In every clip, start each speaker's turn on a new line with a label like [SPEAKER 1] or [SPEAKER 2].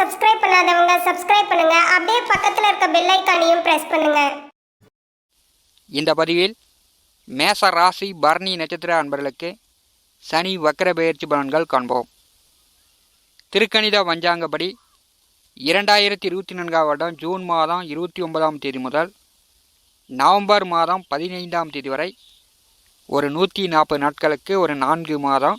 [SPEAKER 1] Subscribe பண்ணாதவங்க subscribe பண்ணுங்க. அப்படியே பக்கத்தில் இருக்க பெல் ஐக்கானையும் பிரஸ் பண்ணுங்க.
[SPEAKER 2] இந்த பதிவில் மேச ராசி பரணி நட்சத்திர அன்பர்களுக்கு சனி வக்கர பெயர்ச்சி பலன்கள் காண்போம். திருக்கணித வஞ்சாங்கப்படி இரண்டாயிரத்தி இருபத்தி நான்காம் வருடம் ஜூன் மாதம் இருபத்தி ஒன்பதாம் தேதி முதல் நவம்பர் மாதம் பதினைந்தாம் தேதி வரை ஒரு நூற்றி நாற்பது நாட்களுக்கு ஒரு நான்கு மாதம்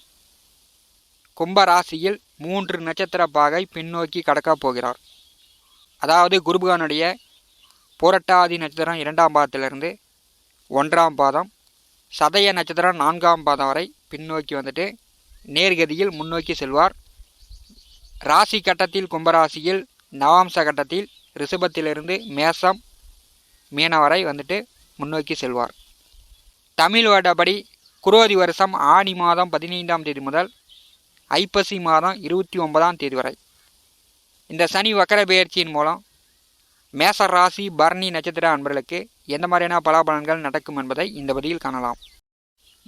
[SPEAKER 2] கும்ப ராசியில் மூன்று நட்சத்திர பாகை பின்னோக்கி கடக்கப் போகிறார். அதாவது குருபகானுடைய புரட்டாதி நட்சத்திரம் இரண்டாம் பாதத்திலிருந்து ஒன்றாம் பாதம் சதய நட்சத்திரம் நான்காம் பாதம் வரை பின்னோக்கி வந்துட்டு நேர்கதியில் முன்னோக்கி செல்வார். ராசி கட்டத்தில் கும்பராசியில் நவாம்ச கட்டத்தில் ரிஷபத்திலிருந்து மேசம் மீன வரை வந்துட்டு முன்னோக்கி செல்வார். தமிழ் வருடப்படி குரோதி வருஷம் ஆணி மாதம் பதினைந்தாம் தேதி முதல் ஐப்பசி மாதம் இருபத்தி ஒன்பதாம் தேதி வரை. இந்த சனி வக்கர பெயர்ச்சியின் மூலம் மேச ராசி பரணி நட்சத்திர அன்பர்களுக்கு எந்த மாதிரியான பலாபலன்கள் நடக்கும் என்பதை இந்த பதிவில் காணலாம்.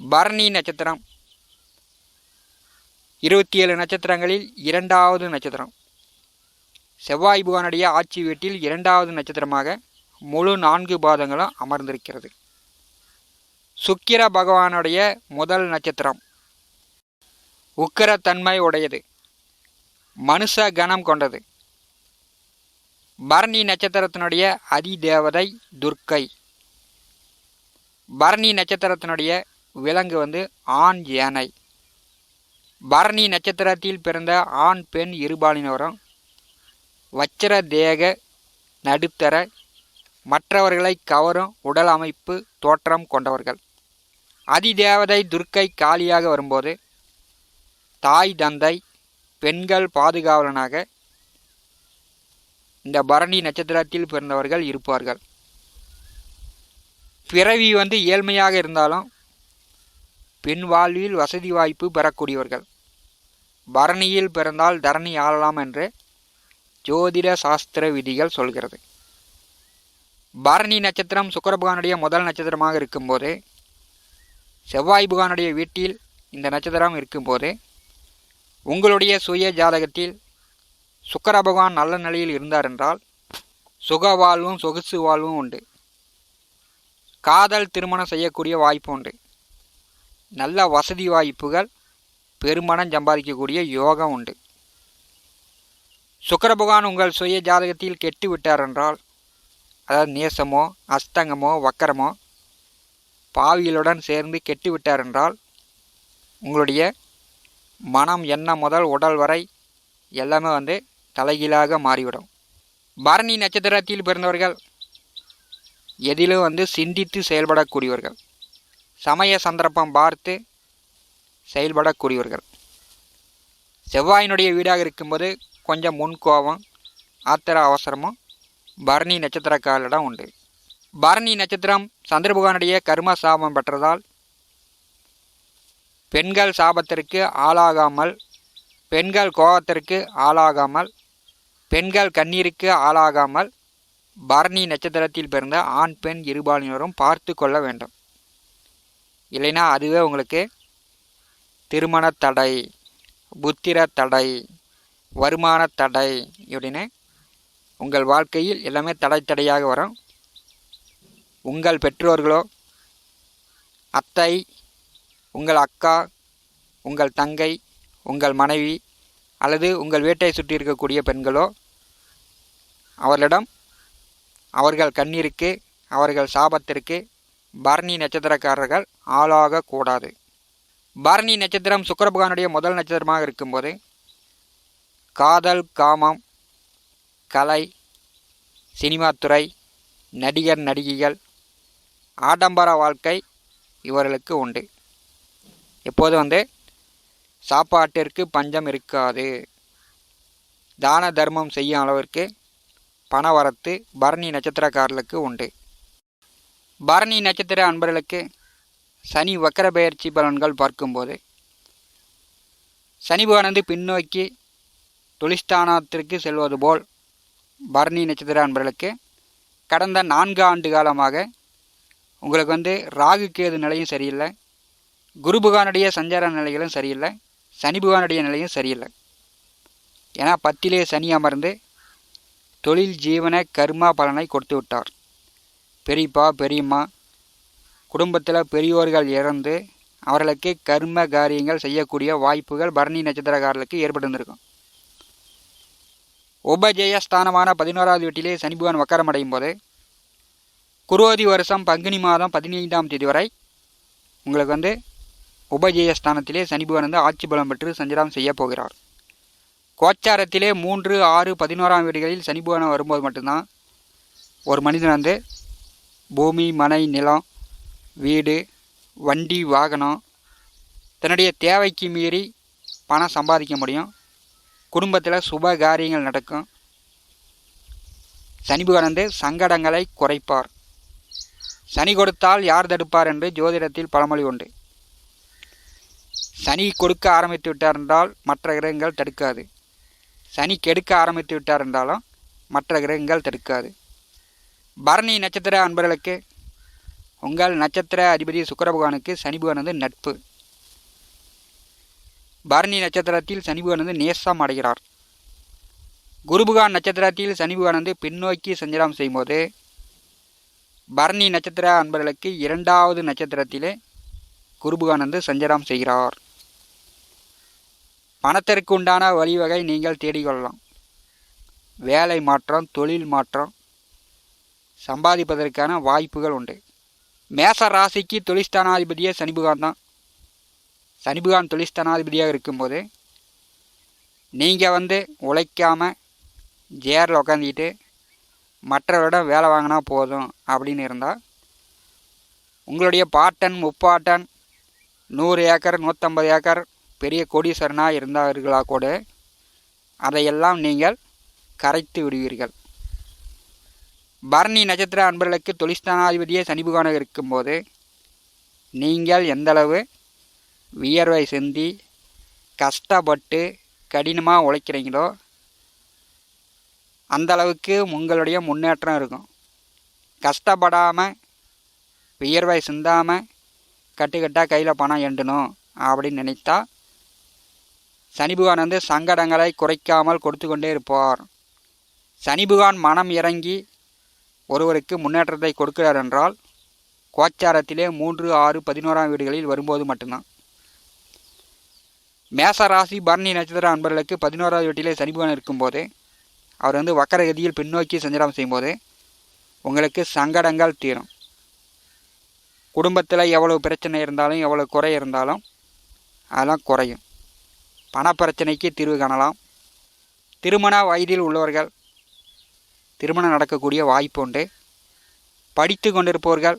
[SPEAKER 2] பரணி நட்சத்திரம் இருபத்தி ஏழு நட்சத்திரங்களில் இரண்டாவது நட்சத்திரம். செவ்வாய் புகானுடைய ஆட்சி வீட்டில் இரண்டாவது நட்சத்திரமாக முழு நான்கு பாதங்களும் அமர்ந்திருக்கிறது. சுக்கிர பகவானுடைய முதல் நட்சத்திரம். உக்கரத்தன்மை உடையது. மனுஷ கணம் கொண்டது. பரணி நட்சத்திரத்தினுடைய அதிதேவதை துர்க்கை. பரணி நட்சத்திரத்தினுடைய விலங்கு வந்து ஆண் யானை. பரணி நட்சத்திரத்தில் பிறந்த ஆண் பெண் இருபாலினரும் வச்சிர தேக நடுத்தர மற்றவர்களை கவரும் உடல் அமைப்பு தோற்றம் கொண்டவர்கள். அதிதேவதை துர்க்கை காலியாக வரும்போது தாய் தந்தை பெண்கள் பாதுகாவலனாக இந்த பரணி நட்சத்திரத்தில் பிறந்தவர்கள் இருப்பார்கள். பிறவி வந்து ஏழ்மையாக இருந்தாலும் பெண் வாழ்வில் வசதி வாய்ப்பு பெறக்கூடியவர்கள். பரணியில் பிறந்தால் தரணி ஆளலாம் என்று ஜோதிட சாஸ்திர விதிகள் சொல்கிறது. பரணி நட்சத்திரம் சுக்கரபுகானுடைய முதல் நட்சத்திரமாக இருக்கும்போது செவ்வாய் புகானுடைய வீட்டில் இந்த நட்சத்திரம் இருக்கும்போது உங்களுடைய சுய ஜாதகத்தில் சுக்கர பகவான் நல்ல நிலையில் இருந்தார் என்றால் சுக வாழ்வும் சொகுசு வாழ்வும் உண்டு. காதல் திருமணம் செய்யக்கூடிய வாய்ப்பு உண்டு. நல்ல வசதி வாய்ப்புகள் பெருமணம் சம்பாதிக்கக்கூடிய யோகம் உண்டு. சுக்கர பகவான் உங்கள் சுய ஜாதகத்தில் கெட்டு விட்டார் என்றால் அதாவது நேசமோ அஸ்தங்கமோ வக்கரமோ பாவிகளுடன் சேர்ந்து கெட்டு விட்டார் என்றால் உங்களுடைய மனம் எண்ணம் முதல் உடல் வரை எல்லாமே வந்து தலைகீழாக மாறிவிடும். பரணி நட்சத்திரத்தில் பிறந்தவர்கள் எதிலும் வந்து சிந்தித்து செயல்படக்கூடியவர்கள். சமய சந்தர்ப்பம் பார்த்து செயல்படக்கூடியவர்கள். செவ்வாயினுடைய வீடாக இருக்கும்போது கொஞ்சம் முன்கோபம் ஆத்திர அவசரமும் பரணி நட்சத்திரக்காரரிடம் உண்டு. பரணி நட்சத்திரம் சந்திரபகவானுடைய கர்ம சாபம் பெற்றதால் பெண்கள் சாபத்திற்கு ஆளாகாமல் பெண்கள் கோபத்திற்கு ஆளாகாமல் பெண்கள் கண்ணீருக்கு ஆளாகாமல் பரணி நட்சத்திரத்தில் பிறந்த ஆண் பெண் இருபாலினரும் பார்த்து கொள்ள வேண்டும். இல்லைன்னா அதுவே உங்களுக்கு திருமண தடை புத்திர தடை வருமான தடை இப்படின்னு உங்கள் வாழ்க்கையில் எல்லாமே தடை தடையாக வரும். உங்கள் பெற்றோர்களோ அத்தை உங்கள் அக்கா உங்கள் தங்கை உங்கள் மனைவி அல்லது உங்கள் வீட்டை சுற்றி இருக்கக்கூடிய பெண்களோ அவர்களிடம் அவர்கள் கண்ணீருக்கு அவர்கள் சாபத்திற்கு பரணி நட்சத்திரக்காரர்கள் ஆளாகக்கூடாது பரணி நட்சத்திரம் சுக்கரபகானுடைய முதல் நட்சத்திரமாக இருக்கும்போது காதல் காமம் கலை சினிமாத்துறை நடிகர் நடிகைகள் ஆடம்பர வாழ்க்கை இவர்களுக்கு உண்டு. எப்போது வந்து? சாப்பாட்டிற்கு பஞ்சம் இருக்காது. தான தர்மம் செய்யும் அளவிற்கு பணவரத்து பரணி நட்சத்திரக்காரர்களுக்கு உண்டு. பரணி நட்சத்திர அன்பர்களுக்கு சனி வக்கர பெயர்ச்சி பலன்கள் பார்க்கும்போது சனி பின்னோக்கி தொழிஸ்தானத்திற்கு செல்வது போல் பரணி நட்சத்திர அன்பர்களுக்கு கடந்த நான்கு ஆண்டு காலமாக உங்களுக்கு வந்து ராகு கேது நிலையும் சரியில்லை. குரு புகானுடைய சஞ்சார நிலைகளும் சரியில்லை சனி புகானுடைய நிலையும் சரியில்லை. ஏன்னா பத்திலே சனி அமர்ந்து தொழில் ஜீவன கர்மா பலனை கொடுத்து விட்டார். பெரியப்பா பெரியம்மா குடும்பத்தில் பெரியோர்கள் இறந்து அவர்களுக்கு கர்ம காரியங்கள் செய்யக்கூடிய வாய்ப்புகள் பரணி நட்சத்திரக்காரர்களுக்கு ஏற்பட்டிருந்திருக்கும். உபஜெயஸ்தானமான பதினோராவது வீட்டிலே சனி புகான் வக்கரமடையும் போது குரோதி வருஷம் பங்குனி மாதம் பதினைந்தாம் தேதி வரை உங்களுக்கு வந்து உபஜெயஸ்தானத்திலே சனி பகவான் வந்து ஆட்சி பலம் பெற்று சஞ்சாரம் செய்ய போகிறார். கோச்சாரத்திலே மூன்று ஆறு பதினோராம் வீடுகளில் சனி வரும்போது மட்டும்தான் ஒரு மனிதன் வந்து பூமி மனை நிலம் வீடு வண்டி வாகனம் தன்னுடைய தேவைக்கு மீறி பணம் சம்பாதிக்க முடியும். குடும்பத்தில் சுப காரியங்கள் நடக்கும். சனி சங்கடங்களை குறைப்பார். சனி கொடுத்தால் யார் தடுப்பார் என்று ஜோதிடத்தில் பழமொழி உண்டு. சனி கொடுக்க ஆரம்பித்து விட்டார் என்றால் மற்ற கிரகங்கள் தடுக்காது. சனி கெடுக்க ஆரம்பித்து விட்டார் என்றாலும் மற்ற கிரகங்கள் தடுக்காது. பரணி நட்சத்திர அன்பர்களுக்கு உங்கள் நட்சத்திர அதிபதி சுக்கரபகவானுக்கு பகவானுக்கு நட்பு. பரணி நட்சத்திரத்தில் சனி நேசம் அடைகிறார். குருபகான் நட்சத்திரத்தில் சனி பின்னோக்கி சஞ்சாரம் செய்யும்போது பரணி நட்சத்திர அன்பர்களுக்கு இரண்டாவது நட்சத்திரத்திலே குருபுகானந்து வந்து சஞ்சாரம் செய்கிறார். பணத்திற்கு உண்டான வழிவகை நீங்கள் தேடிக்கொள்ளலாம். வேலை மாற்றம் தொழில் மாற்றம் சம்பாதிப்பதற்கான வாய்ப்புகள் உண்டு. மேச ராசிக்கு தொழிற்ஸ்தானாதிபதியே சனிபுகான் தான். சனிபுகான் தொழிற்ஸ்தானாதிபதியாக இருக்கும்போது நீங்கள் வந்து உழைக்காமல் ஜேரில் உக்காந்துக்கிட்டு மற்றவரிடம் வேலை வாங்கினா போதும் அப்படின்னு இருந்தால் உங்களுடைய பாட்டன் முப்பாட்டன் நூறு ஏக்கர் நூற்றம்பது ஏக்கர் பெரிய கோடீஸ்வரனாக இருந்தார்களா கூட அதையெல்லாம் நீங்கள் கரைத்து விடுவீர்கள். பரணி நட்சத்திர அன்பர்களுக்கு தொழிஸ்தானாதிபதியே சனிபுகானாக இருக்கும்போது நீங்கள் எந்தளவு வியர்வை சிந்தி கஷ்டப்பட்டு கடினமாக உழைக்கிறீங்களோ அந்த அளவுக்கு உங்களுடைய முன்னேற்றம் இருக்கும். கஷ்டப்படாமல் வியர்வை சிந்தாமல் கட்டுக்கட்டாக கையில் பணம் எண்டணும் அப்படின்னு நினைத்தா சனிபுகான் வந்து சங்கடங்களை குறைக்காமல் கொடுத்து கொண்டே இருப்பார். சனிபுகான் மனம் இறங்கி ஒருவருக்கு முன்னேற்றத்தை கொடுக்கிறார் என்றால் கோச்சாரத்திலே மூன்று ஆறு பதினோராம் வீடுகளில் வரும்போது மட்டும்தான். மேச ராசி பரணி நட்சத்திர அன்பர்களுக்கு பதினோராவது வீட்டிலே சனிபுகான் இருக்கும்போது அவர் வந்து வக்கரகதியில் பின்னோக்கி சஞ்சாரம் செய்யும்போது உங்களுக்கு சங்கடங்கள் தீரும். குடும்பத்தில் எவ்வளவு பிரச்சனை இருந்தாலும் எவ்வளோ குறை இருந்தாலும் அதெல்லாம் குறையும். பணப்பிரச்சனைக்கு தீர்வு காணலாம். திருமண வயதில் உள்ளவர்கள் திருமணம் நடக்கக்கூடிய வாய்ப்பு உண்டு. படித்து கொண்டிருப்பவர்கள்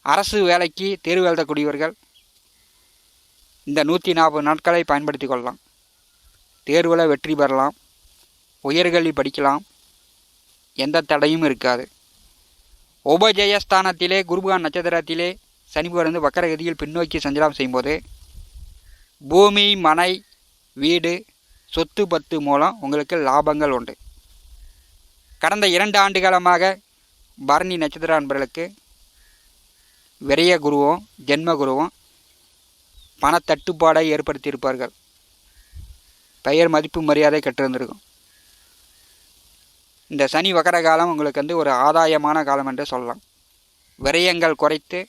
[SPEAKER 2] அரசு வேலைக்கு தேர்வு எழுதக்கூடியவர்கள் இந்த நூற்றி நாற்பது நாட்களை பயன்படுத்தி கொள்ளலாம். தேர்வில் வெற்றி பெறலாம். உயர்கல்வி படிக்கலாம். எந்த தடையும் இருக்காது. உபஜயஸ்தானத்திலே குருபகான் நட்சத்திரத்திலே சனி வந்து வக்கரகதியில் பின்னோக்கி சஞ்சலம் செய்யும்போது பூமி மனை வீடு சொத்து பத்து மூலம் உங்களுக்கு லாபங்கள் உண்டு. கடந்த இரண்டு ஆண்டு காலமாக பரணி நட்சத்திர அன்பர்களுக்கு விரைய குருவும் ஜென்ம குருவும் பணத்தட்டுப்பாடை ஏற்படுத்தியிருப்பார்கள். பெயர் மதிப்பு மரியாதை கற்றிருந்திருக்கும். இந்த சனி வகர காலம் உங்களுக்கு வந்து ஒரு ஆதாயமான காலம் என்று சொல்லலாம். விரயங்கள் குறைத்து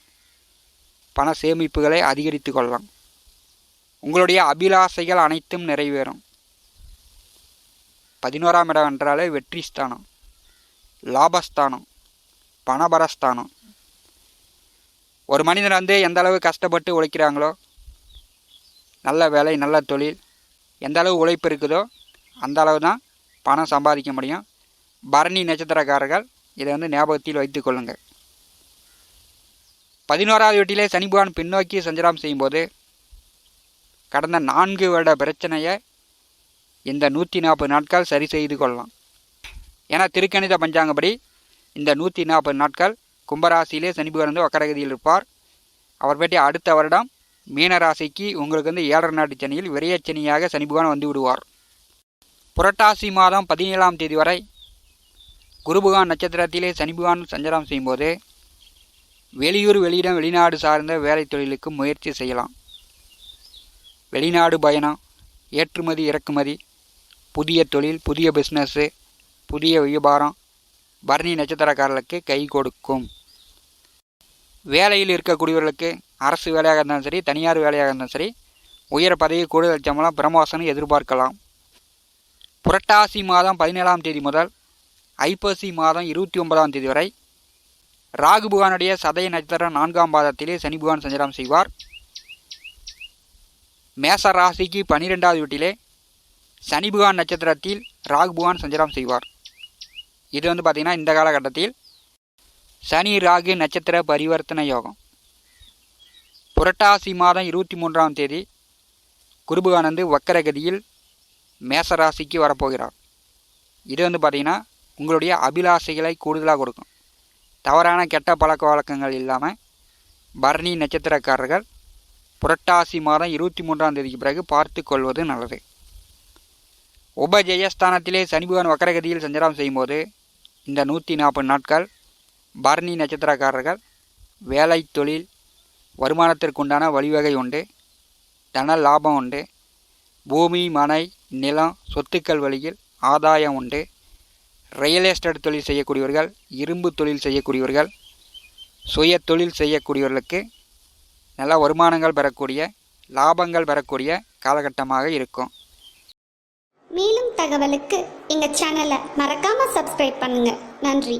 [SPEAKER 2] பண சேமிப்புகளை அதிகரித்து கொள்ளலாம். உங்களுடைய அபிலாசைகள் அனைத்தும் நிறைவேறும். பதினோராம் இடம் என்றாலே வெற்றி ஸ்தானம் லாபஸ்தானம் பணபரஸ்தானம். ஒரு மனிதன் வந்து எந்த அளவு கஷ்டப்பட்டு உழைக்கிறாங்களோ நல்ல வேலை நல்ல தொழில் எந்த அளவு உழைப்பு இருக்குதோ அந்த அளவு தான் பணம் சம்பாதிக்க முடியும். பரணி நட்சத்திரக்காரர்கள் இதை வந்து ஞாபகத்தில் வைத்துக்கொள்ளுங்கள் பதினோராவது வீட்டிலே சனி பகவான் பின்னோக்கி சஞ்சாரம் செய்யும்போது கடந்த நான்கு வருட பிரச்சனையை இந்த நூற்றி நாற்பது நாட்கள் சரி செய்து கொள்ளலாம். ஏன்னா திருக்கணித பஞ்சாங்கப்படி இந்த நூற்றி நாற்பது நாட்கள் கும்பராசியிலே சனி வந்து வக்கரகதியில் இருப்பார். அவர் பற்றி அடுத்த வருடம் மீனராசிக்கு உங்களுக்கு வந்து ஏழரை நாட்டு சனியில் விரையச்சனியாக சனி பகவான் வந்து விடுவார். புரட்டாசி மாதம் பதினேழாம் தேதி வரை குருபகான் நட்சத்திரத்திலே சனி பகவான் சஞ்சாரம் செய்யும்போது வெளியூர் வெளியிடம் வெளிநாடு சார்ந்த வேலை தொழிலுக்கு முயற்சி செய்யலாம். வெளிநாடு பயணம் ஏற்றுமதி இறக்குமதி புதிய தொழில் புதிய பிஸ்னஸ்ஸு புதிய வியாபாரம் பரணி நட்சத்திரக்காரர்களுக்கு கை கொடுக்கும். வேலையில் இருக்கக்கூடியவர்களுக்கு அரசு வேலையாக இருந்தாலும் சரி தனியார் வேலையாக இருந்தாலும் சரி உயர் பதவி கூடுதல் சம்பளம் பிரமோசனம் எதிர்பார்க்கலாம். புரட்டாசி மாதம் பதினேழாம் தேதி முதல் ஐப்பசி மாதம் இருபத்தி ஒன்பதாம் தேதி வரை ராகுபுகானுடைய சதய நட்சத்திரம் நான்காம் பாதத்திலே சனி புகான் சஞ்சாரம் செய்வார். மேச ராசிக்கு பனிரெண்டாவது வீட்டிலே சனி புகான் நட்சத்திரத்தில் ராகு புகான் சஞ்சாரம் செய்வார். இது வந்து பார்த்திங்கன்னா இந்த காலகட்டத்தில் சனி ராகு நட்சத்திர பரிவர்த்தனை யோகம். புரட்டாசி மாதம் இருபத்தி மூன்றாம் தேதி குருபுகானந்து வக்கரகதியில் மேசராசிக்கு வரப்போகிறார். இது வந்து பார்த்திங்கன்னா உங்களுடைய அபிலாசைகளை கூடுதலாக கொடுக்கும். தவறான கெட்ட பழக்க வழக்கங்கள் இல்லாமல் பரணி நட்சத்திரக்காரர்கள் புரட்டாசி மாதம் இருபத்தி மூன்றாம் தேதிக்கு பிறகு பார்த்து கொள்வது நல்லது. உபஜெயஸ்தானத்திலே சனிபகவான் வக்கரகதியில் சஞ்சாரம் செய்யும்போது இந்த நூற்றி நாற்பது நாட்கள் பரணி நட்சத்திரக்காரர்கள் வேலை தொழில் வருமானத்திற்குண்டான வழிவகை உண்டு தன லாபம் உண்டு பூமி மனை நிலம் சொத்துக்கள் வழியில் ஆதாயம் உண்டு ரியல் எஸ்டேட் தொழில் செய்யக்கூடியவர்கள் இரும்பு தொழில் செய்யக்கூடியவர்கள் சுய தொழில் செய்யக்கூடியவர்களுக்கு நல்ல வருமானங்கள் பெறக்கூடிய லாபங்கள் பெறக்கூடிய காலகட்டமாக இருக்கும்.
[SPEAKER 3] மேலும் தகவலுக்கு எங்கள் சேனலை மறக்காமல் சப்ஸ்கிரைப் பண்ணுங்கள் நன்றி.